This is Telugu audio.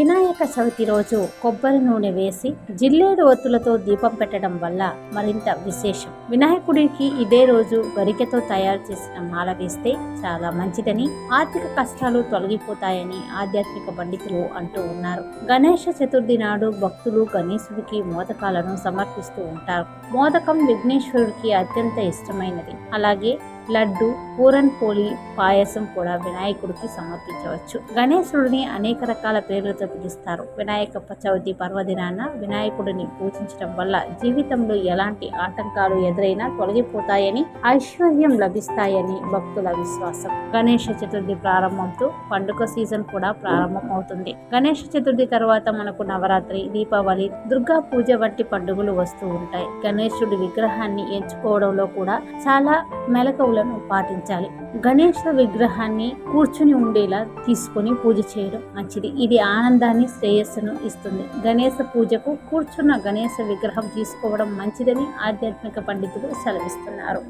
Vinay. వినాయక చవితి రోజు కొబ్బరి నూనె వేసి జిల్లేడు ఒత్తులతో దీపం పెట్టడం వల్ల మరింత విశేషం. వినాయకుడికి ఇదే రోజు గరికెతో తయారు చేసిన మాల వేస్తే చాలా మంచిదని ఆర్థిక కష్టాలు తొలగిపోతాయని ఆధ్యాత్మిక పండితులు అంటూ ఉన్నారు. గణేష చతుర్థి నాడు భక్తులు గణేశుడికి మోదకాలను సమర్పిస్తూ ఉంటారు. మోదకం విఘ్నేశ్వరుడికి అత్యంత ఇష్టమైనది. అలాగే లడ్డు పూరన్ పోలి పాయసం కూడా వినాయకుడికి సమర్పించవచ్చు. గణేశుడిని అనేక రకాల పేర్లతో పిలుస్తారు. వినాయక చవితి పర్వదినాన వినాయకుడిని పూజించడం వల్ల జీవితంలో ఎలాంటి ఆటంకాలు ఎదురైనా తొలగిపోతాయని ఐశ్వర్యం లభిస్తాయని భక్తుల విశ్వాసం. గణేష చతుర్థి ప్రారంభంతో పండుగ సీజన్ కూడా ప్రారంభం అవుతుంది గణేష చతుర్థి తర్వాత మనకు నవరాత్రి దీపావళి దుర్గా పూజ వంటి పండుగలు వస్తూ ఉంటాయి. గణేశుడి విగ్రహాన్ని ఎంచుకోవడంలో కూడా చాలా మెలకువలను పాటించాలి. గణేష విగ్రహాన్ని కూర్చుని ఉండేలా తీసుకొని పూజ చేయడం మంచిది. ఇది ఆనందాన్ని శ్రేయస్సును ఇస్తుంది. గణేశ పూజకు కూర్చున్న గణేశ విగ్రహం తీసుకోవడం మంచిదని ఆధ్యాత్మిక పండితులు సెలవిస్తున్నారు.